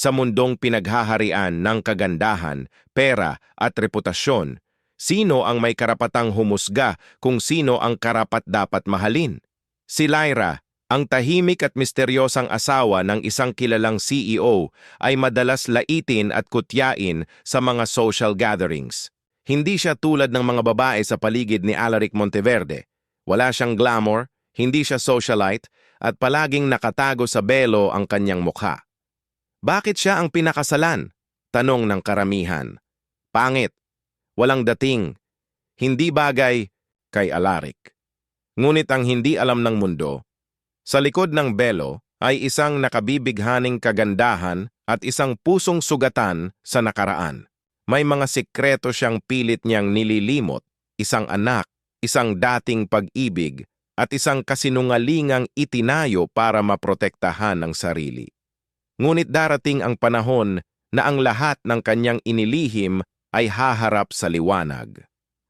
sa mundong pinaghaharian ng kagandahan, pera at reputasyon, sino ang may karapatang humusga kung sino ang karapat dapat mahalin? Si Lyra, ang tahimik at misteryosang asawa ng isang kilalang CEO ay madalas laitin at kutyain sa mga social gatherings. Hindi siya tulad ng mga babae sa paligid ni Alaric Monteverde. Wala siyang glamour, hindi siya socialite, at palaging nakatago sa belo ang kanyang mukha. Bakit siya ang pinakasalan? Tanong ng karamihan. Pangit. Walang dating. Hindi bagay kay Alaric. Ngunit ang hindi alam ng mundo, sa likod ng belo ay isang nakabibighaning kagandahan at isang pusong sugatan sa nakaraan. May mga sikreto siyang pilit niyang nililimot, isang anak, isang dating pag-ibig, at isang kasinungalingang itinayo para maprotektahan ang sarili. Ngunit darating ang panahon na ang lahat ng kanyang inilihim ay haharap sa liwanag.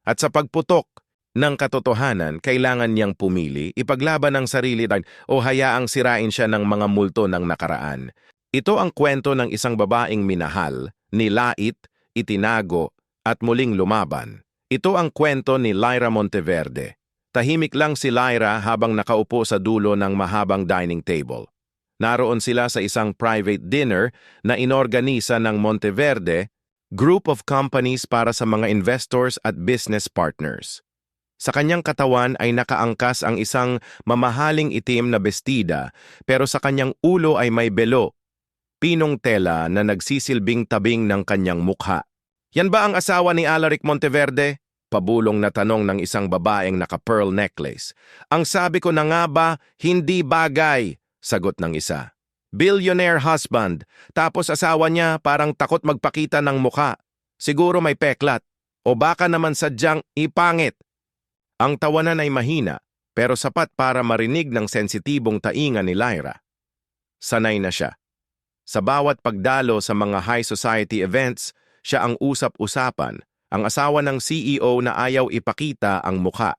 At sa pagputok ng katotohanan, kailangan niyang pumili, ipaglaban ang sarili o hayaang sirain siya ng mga multo ng nakaraan. Ito ang kwento ng isang babaeng minahal, nilait, itinago, at muling lumaban. Ito ang kwento ni Lyra Monteverde. Tahimik lang si Lyra habang nakaupo sa dulo ng mahabang dining table. Naroon sila sa isang private dinner na inorganisa ng Monteverde, group of companies para sa mga investors at business partners. Sa kanyang katawan ay nakaangkas ang isang mamahaling itim na bestida pero sa kanyang ulo ay may belo, pinong tela na nagsisilbing tabing ng kanyang mukha. Yan ba ang asawa ni Alaric Monteverde? Pabulong na tanong ng isang babaeng naka-pearl necklace. Ang sabi ko na nga ba, hindi bagay, sagot ng isa. Billionaire husband, tapos asawa niya parang takot magpakita ng mukha. Siguro may peklat, o baka naman sadyang ipangit. Ang tawanan ay mahina, pero sapat para marinig ng sensitibong tainga ni Lyra. Sanay na siya. Sa bawat pagdalo sa mga high society events, siya ang usap-usapan, ang asawa ng CEO na ayaw ipakita ang mukha.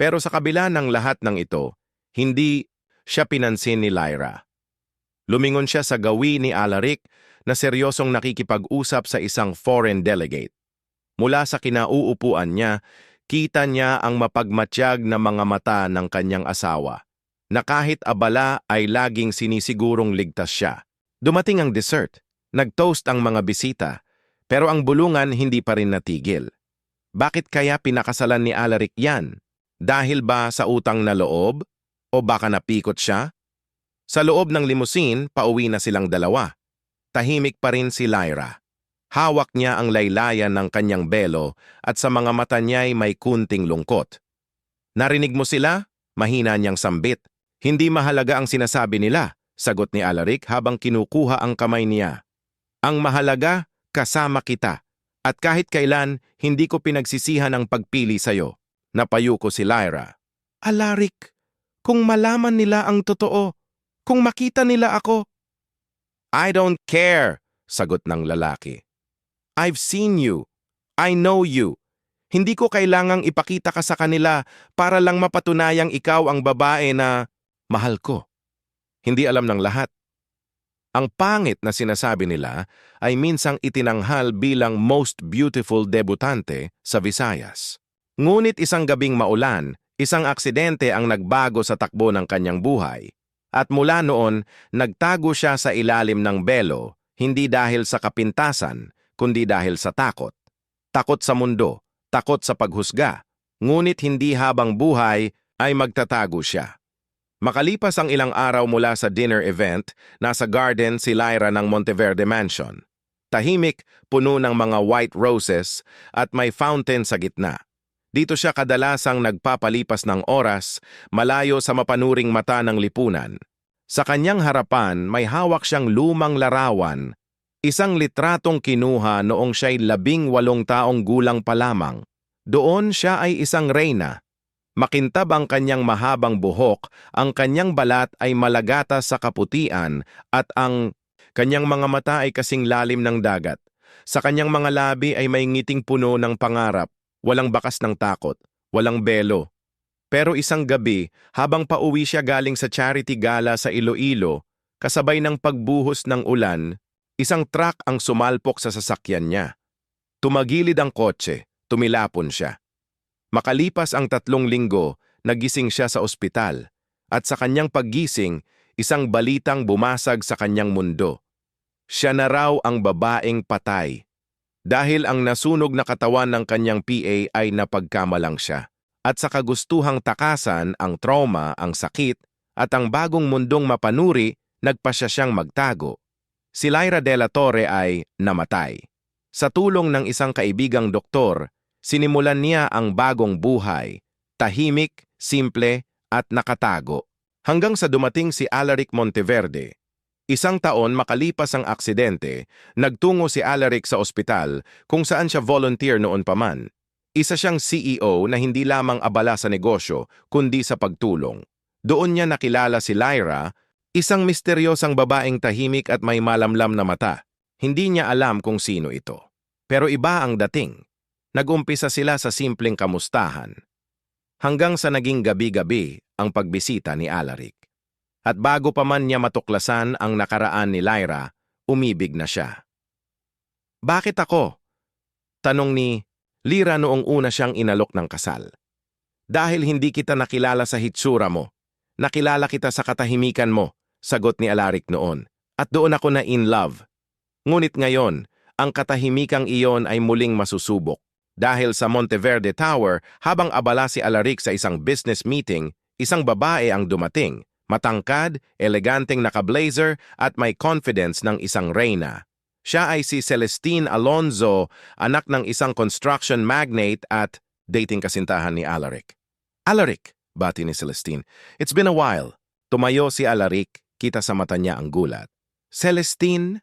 Pero sa kabila ng lahat ng ito, hindi siya pinansin ni Lyra. Lumingon siya sa gawi ni Alaric na seryosong nakikipag-usap sa isang foreign delegate. Mula sa kinauupuan niya, kita niya ang mapagmatsyag na mga mata ng kanyang asawa, na kahit abala ay laging sinisigurong ligtas siya. Dumating ang dessert, nag-toast ang mga bisita, pero ang bulungan hindi pa rin natigil. Bakit kaya pinakasalan ni Alaric yan? Dahil ba sa utang na loob? O baka napikot siya? Sa loob ng limusin, pauwi na silang dalawa. Tahimik pa rin si Lyra. Hawak niya ang laylayan ng kanyang belo at sa mga mata niya'y may kunting lungkot. Narinig mo sila? Mahina niyang sambit. Hindi mahalaga ang sinasabi nila, sagot ni Alaric habang kinukuha ang kamay niya. Ang mahalaga, kasama kita. At kahit kailan, hindi ko pinagsisihan ang pagpili sa'yo. Napayo ko si Lyra. Alaric, kung malaman nila ang totoo, kung makita nila ako. I don't care, sagot ng lalaki. I've seen you. I know you. Hindi ko kailangang ipakita ka sa kanila para lang mapatunayang ikaw ang babae na mahal ko. Hindi alam ng lahat ang pangit na sinasabi nila ay minsang itinanghal bilang most beautiful debutante sa Visayas. Ngunit isang gabing maulan, isang aksidente ang nagbago sa takbo ng kanyang buhay. At mula noon, nagtago siya sa ilalim ng belo, hindi dahil sa kapintasan, kundi dahil sa takot. Takot sa mundo, takot sa paghusga, ngunit hindi habang buhay ay magtatago siya. Makalipas ang ilang araw mula sa dinner event, nasa garden si Lyra ng Monteverde Mansion. Tahimik, puno ng mga white roses at may fountain sa gitna. Dito siya kadalasang nagpapalipas ng oras, malayo sa mapanuring mata ng lipunan. Sa kanyang harapan may hawak siyang lumang larawan, isang litratong kinuha noong siya'y labing walong taong gulang pa lamang. Doon siya ay isang reyna, Makintab ang kanyang mahabang buhok, ang kanyang balat ay malagata sa kaputian at ang kanyang mga mata ay kasing lalim ng dagat. Sa kanyang mga labi ay may ngiting puno ng pangarap, walang bakas ng takot, walang belo. Pero isang gabi, habang pauwi siya galing sa charity gala sa Iloilo, kasabay ng pagbuhos ng ulan, Isang truck ang sumalpok sa sasakyan niya. Tumagilid ang kotse, tumilapon siya. Makalipas ang tatlong linggo, nagising siya sa ospital. At sa kanyang paggising, isang balitang bumasag sa kanyang mundo. Siya na raw ang babaeng patay. Dahil ang nasunog na katawan ng kanyang PA ay napagkamalang siya. At sa kagustuhang takasan ang trauma, ang sakit, at ang bagong mundong mapanuri, nagpasya siyang magtago. Si Lyra de la Torre ay namatay. Sa tulong ng isang kaibigang doktor, sinimulan niya ang bagong buhay, tahimik, simple, at nakatago. Hanggang sa dumating si Alaric Monteverde. Isang taon makalipas ang aksidente, nagtungo si Alaric sa ospital kung saan siya volunteer noon pa man. Isa siyang CEO na hindi lamang abala sa negosyo, kundi sa pagtulong. Doon niya nakilala si Lyra, isang misteryosang babaeng tahimik at may malamlam na mata. Hindi niya alam kung sino ito. Pero iba ang dating. Nagumpisa sila sa simpleng kamustahan. Hanggang sa naging gabi-gabi ang pagbisita ni Alaric. At bago pa man niya matuklasan ang nakaraan ni Lyra, umibig na siya. Bakit ako? Tanong ni Lira noong una siyang inalok ng kasal. Dahil hindi kita nakilala sa hitsura mo. Nakilala kita sa katahimikan mo, sagot ni Alaric noon. At doon ako na in love. Ngunit ngayon, ang katahimikang iyon ay muling masusubok. Dahil sa Monteverde Tower, habang abala si Alaric sa isang business meeting, isang babae ang dumating, matangkad, eleganteng naka-blazer at may confidence ng isang reyna. Siya ay si Celestine Alonzo, anak ng isang construction magnate at dating kasintahan ni Alaric. Alaric, bati ni Celestine. It's been a while. Tumayo si Alaric, kita sa mata niya ang gulat. Celestine,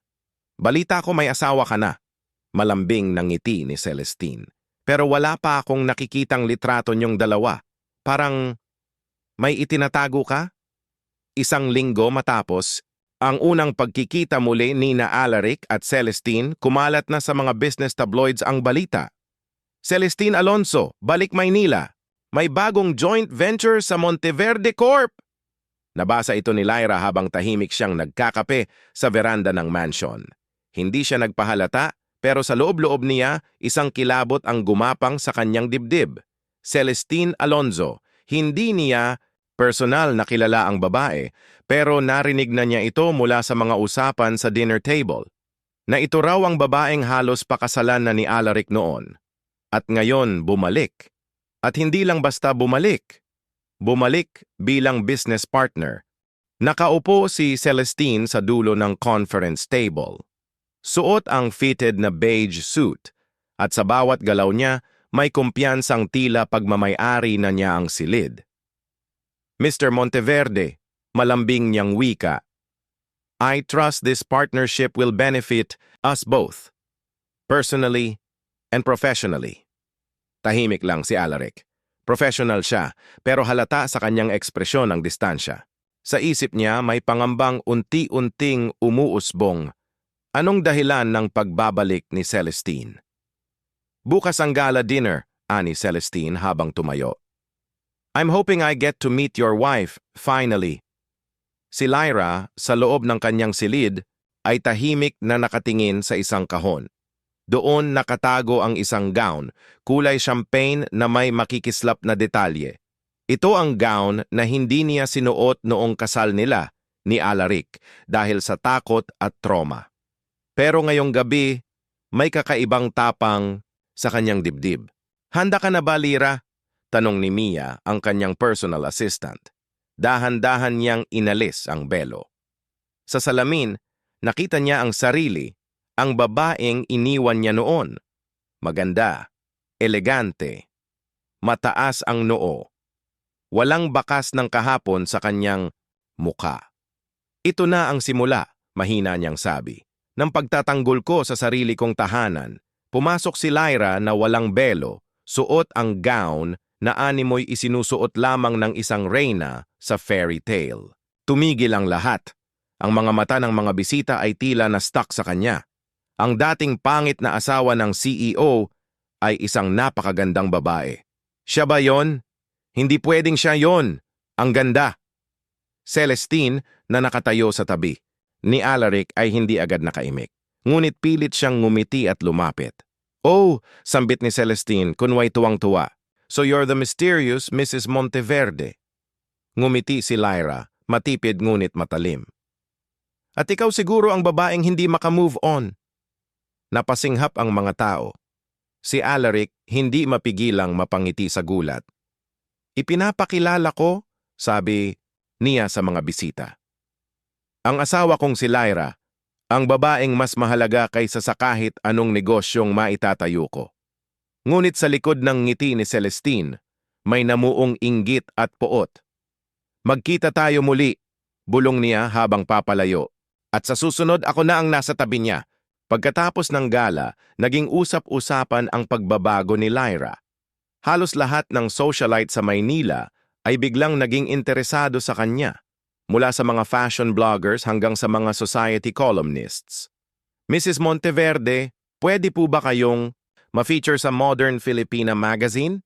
balita ko may asawa ka na. Malambing ng ngiti ni Celestine. Pero wala pa akong nakikitang litrato niyong dalawa. Parang may itinatago ka? Isang linggo matapos, ang unang pagkikita muli ni na Alaric at Celestine kumalat na sa mga business tabloids ang balita. Celestine Alonso, balik Maynila. May bagong joint venture sa Monteverde Corp. Nabasa ito ni Lyra habang tahimik siyang nagkakape sa veranda ng mansion. Hindi siya nagpahalata pero sa loob-loob niya isang kilabot ang gumapang sa kanyang dibdib. Celestine Alonzo, hindi niya personal na kilala ang babae pero narinig na niya ito mula sa mga usapan sa dinner table. Na ito raw ang babaeng halos pakasalan na ni Alaric noon. At ngayon bumalik. At hindi lang basta bumalik. Bumalik bilang business partner. Nakaupo si Celestine sa dulo ng conference table. Suot ang fitted na beige suit at sa bawat galaw niya may kumpiyansang tila pagmamayari na niya ang silid. Mr. Monteverde, malambing niyang wika. I trust this partnership will benefit us both, personally and professionally. Tahimik lang si Alaric. Professional siya, pero halata sa kanyang ekspresyon ang distansya. Sa isip niya may pangambang unti-unting umuusbong. Anong dahilan ng pagbabalik ni Celestine? Bukas ang gala dinner, ani Celestine habang tumayo. I'm hoping I get to meet your wife, finally. Si Lyra, sa loob ng kanyang silid, ay tahimik na nakatingin sa isang kahon. Doon nakatago ang isang gown, kulay champagne na may makikislap na detalye. Ito ang gown na hindi niya sinuot noong kasal nila ni Alaric dahil sa takot at trauma. Pero ngayong gabi, may kakaibang tapang sa kanyang dibdib. Handa ka na ba, Lira? Tanong ni Mia, ang kanyang personal assistant. Dahan-dahan niyang inalis ang belo. Sa salamin, nakita niya ang sarili, ang babaeng iniwan niya noon. Maganda, elegante, mataas ang noo. Walang bakas ng kahapon sa kanyang muka. Ito na ang simula, mahina niyang sabi. Nang pagtatanggol ko sa sarili kong tahanan, pumasok si Lyra na walang belo, suot ang gown na animoy isinusuot lamang ng isang reyna sa fairy tale. Tumigil ang lahat. Ang mga mata ng mga bisita ay tila na stuck sa kanya. Ang dating pangit na asawa ng CEO ay isang napakagandang babae. Siya ba yon? Hindi pwedeng siya yon. Ang ganda. Celestine na nakatayo sa tabi. Ni Alaric ay hindi agad nakaimik. Ngunit pilit siyang ngumiti at lumapit. Oh, sambit ni Celestine, kunway tuwang-tuwa. So you're the mysterious Mrs. Monteverde. Ngumiti si Lyra, matipid ngunit matalim. At ikaw siguro ang babaeng hindi makamove on. Napasinghap ang mga tao. Si Alaric hindi mapigilang mapangiti sa gulat. Ipinapakilala ko, sabi niya sa mga bisita. Ang asawa kong si Lyra, ang babaeng mas mahalaga kaysa sa kahit anong negosyong maitatayo ko. Ngunit sa likod ng ngiti ni Celestine, may namuong inggit at poot. Magkita tayo muli, bulong niya habang papalayo. At sa susunod ako na ang nasa tabi niya. Pagkatapos ng gala, naging usap-usapan ang pagbabago ni Lyra. Halos lahat ng socialite sa Maynila ay biglang naging interesado sa kanya, mula sa mga fashion bloggers hanggang sa mga society columnists. Mrs. Monteverde, pwede po ba kayong ma-feature sa Modern Filipina Magazine?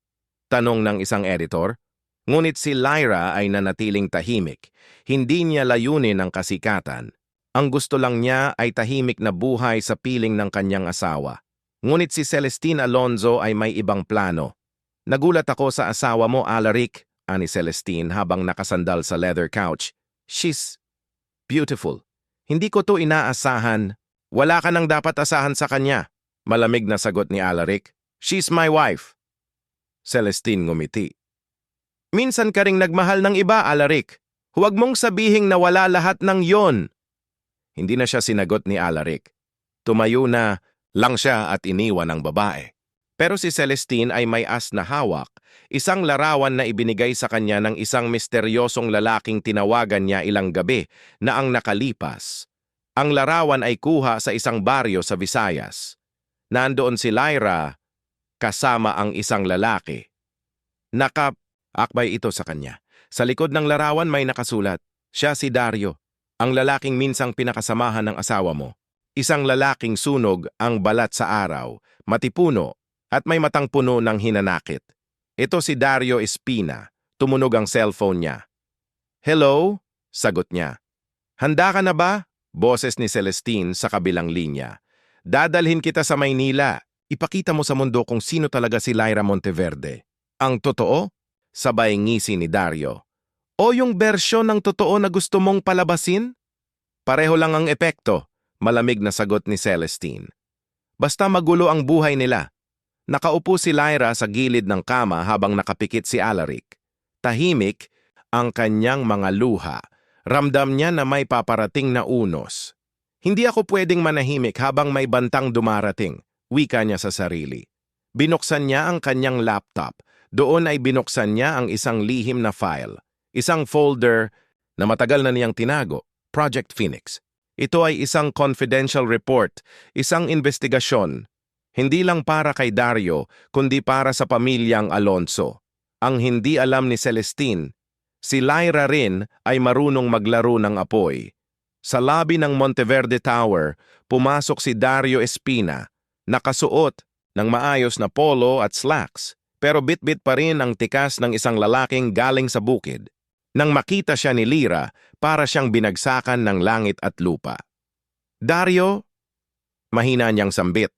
Tanong ng isang editor. Ngunit si Lyra ay nanatiling tahimik. Hindi niya layunin ang kasikatan. Ang gusto lang niya ay tahimik na buhay sa piling ng kanyang asawa. Ngunit si Celestine Alonzo ay may ibang plano. Nagulat ako sa asawa mo, Alaric, ani Celestine habang nakasandal sa leather couch. She's beautiful. Hindi ko to inaasahan. Wala ka nang dapat asahan sa kanya. Malamig na sagot ni Alaric. She's my wife. Celestine ngumiti. Minsan ka ring nagmahal ng iba, Alaric. Huwag mong sabihing na wala lahat ng yon. Hindi na siya sinagot ni Alaric. Tumayo na lang siya at iniwan ang babae. Pero si Celestine ay may as na hawak, isang larawan na ibinigay sa kanya ng isang misteryosong lalaking tinawagan niya ilang gabi na ang nakalipas. Ang larawan ay kuha sa isang baryo sa Visayas. Nandoon si Lyra kasama ang isang lalaki. Naka-akbay ito sa kanya. Sa likod ng larawan may nakasulat, siya si Dario, ang lalaking minsang pinakasamahan ng asawa mo. Isang lalaking sunog ang balat sa araw, matipuno, at may matang puno ng hinanakit. Ito si Dario Espina. Tumunog ang cellphone niya. Hello? Sagot niya. Handa ka na ba? Boses ni Celestine sa kabilang linya. Dadalhin kita sa Maynila. Ipakita mo sa mundo kung sino talaga si Lyra Monteverde. Ang totoo? Sabay ngisi ni Dario. O yung bersyon ng totoo na gusto mong palabasin? Pareho lang ang epekto, malamig na sagot ni Celestine. Basta magulo ang buhay nila. Nakaupo si Lyra sa gilid ng kama habang nakapikit si Alaric. Tahimik ang kanyang mga luha. Ramdam niya na may paparating na unos. Hindi ako pwedeng manahimik habang may bantang dumarating, wika niya sa sarili. Binuksan niya ang kanyang laptop. Doon ay binuksan niya ang isang lihim na file. Isang folder na matagal na niyang tinago, Project Phoenix. Ito ay isang confidential report, isang investigasyon hindi lang para kay Dario, kundi para sa pamilyang Alonso. Ang hindi alam ni Celestine, si Lyra rin ay marunong maglaro ng apoy. Sa lobby ng Monteverde Tower, pumasok si Dario Espina, nakasuot ng maayos na polo at slacks, pero bit-bit pa rin ang tikas ng isang lalaking galing sa bukid. Nang makita siya ni Lira, para siyang binagsakan ng langit at lupa. Dario, mahina niyang sambit.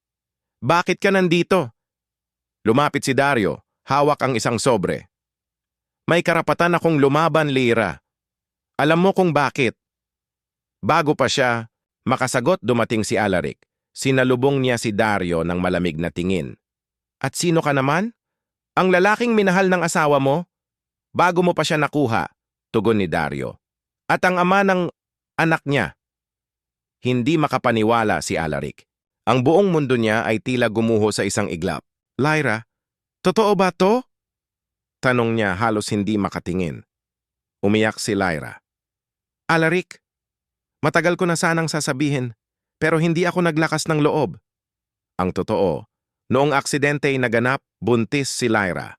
Bakit ka nandito? Lumapit si Dario, hawak ang isang sobre. May karapatan akong lumaban, Lira. Alam mo kung bakit. Bago pa siya, makasagot dumating si Alaric. Sinalubong niya si Dario ng malamig na tingin. At sino ka naman? Ang lalaking minahal ng asawa mo? Bago mo pa siya nakuha, tugon ni Dario. At ang ama ng anak niya. Hindi makapaniwala si Alaric. Ang buong mundo niya ay tila gumuho sa isang iglap. Lyra, totoo ba to? Tanong niya halos hindi makatingin. Umiyak si Lyra. Alaric, matagal ko na sanang sasabihin, pero hindi ako naglakas ng loob. Ang totoo, noong aksidente ay naganap, buntis si Lyra.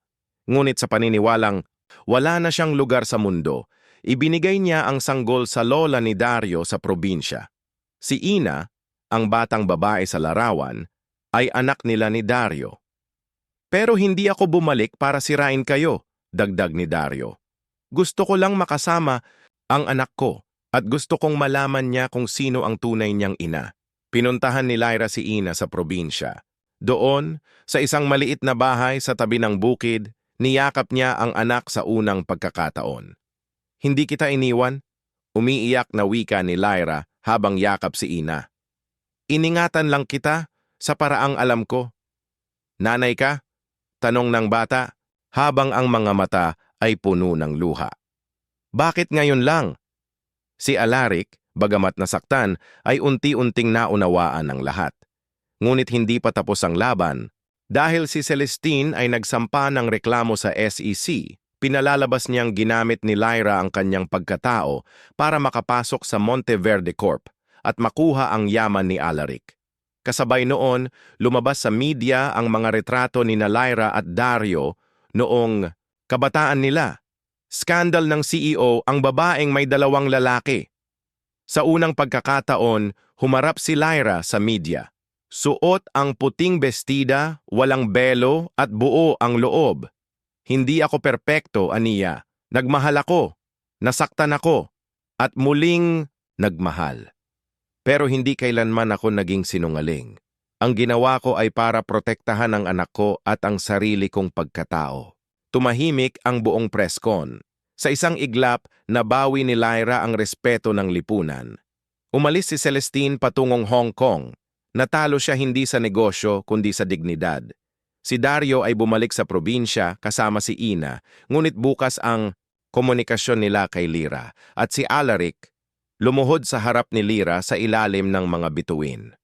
Ngunit sa paniniwalang wala na siyang lugar sa mundo, ibinigay niya ang sanggol sa lola ni Dario sa probinsya. Si Ina, ang batang babae sa larawan, ay anak nila ni Dario. Pero hindi ako bumalik para sirain kayo, dagdag ni Dario. Gusto ko lang makasama ang anak ko at gusto kong malaman niya kung sino ang tunay niyang ina. Pinuntahan ni Lyra si Ina sa probinsya. Doon, sa isang maliit na bahay sa tabi ng bukid, niyakap niya ang anak sa unang pagkakataon. Hindi kita iniwan? Umiiyak na wika ni Lyra habang yakap si Ina. Iningatan lang kita sa paraang alam ko. Nanay ka? Tanong ng bata habang ang mga mata ay puno ng luha. Bakit ngayon lang? Si Alaric, bagamat nasaktan, ay unti-unting naunawaan ng lahat. Ngunit hindi pa tapos ang laban. Dahil si Celestine ay nagsampa ng reklamo sa SEC, pinalalabas niyang ginamit ni Lyra ang kanyang pagkatao para makapasok sa Monteverde Corp at makuha ang yaman ni Alaric. Kasabay noon, lumabas sa media ang mga retrato ni Lyra at Dario noong kabataan nila. Skandal ng CEO ang babaeng may dalawang lalaki. Sa unang pagkakataon, humarap si Lyra sa media. Suot ang puting bestida, walang belo at buo ang loob. Hindi ako perpekto, Aniya. Nagmahal ako. Nasaktan ako. At muling nagmahal. Pero hindi kailanman ako naging sinungaling. Ang ginawa ko ay para protektahan ang anak ko at ang sarili kong pagkatao. Tumahimik ang buong preskon. Sa isang iglap, nabawi ni Lyra ang respeto ng lipunan. Umalis si Celestine patungong Hong Kong. Natalo siya hindi sa negosyo kundi sa dignidad. Si Dario ay bumalik sa probinsya kasama si Ina, ngunit bukas ang komunikasyon nila kay Lira at si Alaric lumuhod sa harap ni Lira sa ilalim ng mga bituin.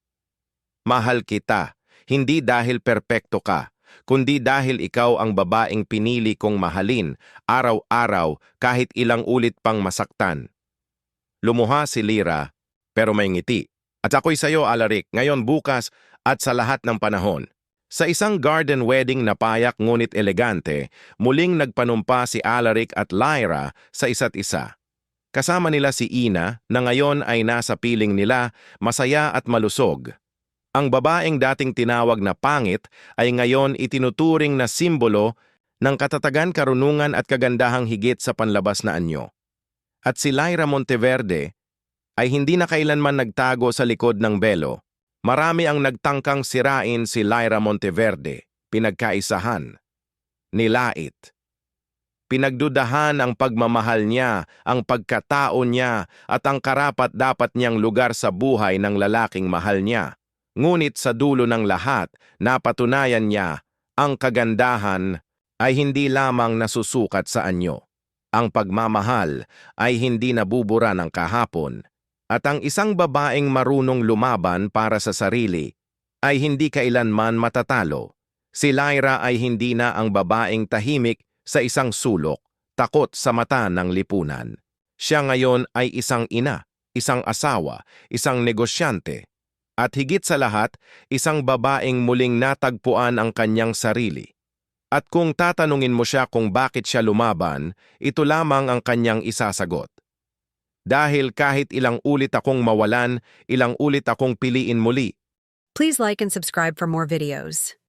Mahal kita, hindi dahil perpekto ka, kundi dahil ikaw ang babaeng pinili kong mahalin, araw-araw kahit ilang ulit pang masaktan. Lumuha si Lira, pero may ngiti. At ako'y sayo, Alaric, ngayon bukas at sa lahat ng panahon. Sa isang garden wedding na payak ngunit elegante, muling nagpanumpa si Alaric at Lyra sa isa't isa. Kasama nila si Ina na ngayon ay nasa piling nila, masaya at malusog. Ang babaeng dating tinawag na pangit ay ngayon itinuturing na simbolo ng katatagan karunungan at kagandahang higit sa panlabas na anyo. At si Lyra Monteverde ay hindi na kailanman nagtago sa likod ng belo. Marami ang nagtangkang sirain si Lyra Monteverde, pinagkaisahan, nilait. Pinagdudahan ang pagmamahal niya, ang pagkatao niya, at ang karapat dapat niyang lugar sa buhay ng lalaking mahal niya. Ngunit sa dulo ng lahat, napatunayan niya, ang kagandahan ay hindi lamang nasusukat sa anyo. Ang pagmamahal ay hindi nabubura ng kahapon, at ang isang babaeng marunong lumaban para sa sarili ay hindi kailanman matatalo. Si Lyra ay hindi na ang babaeng tahimik sa isang sulok, takot sa mata ng lipunan. Siya ngayon ay isang ina, isang asawa, isang negosyante, at higit sa lahat, isang babaeng muling natagpuan ang kanyang sarili. At kung tatanungin mo siya kung bakit siya lumaban, ito lamang ang kanyang isasagot. Dahil kahit ilang ulit akong mawalan, ilang ulit akong piliin muli, Please like and subscribe for more videos.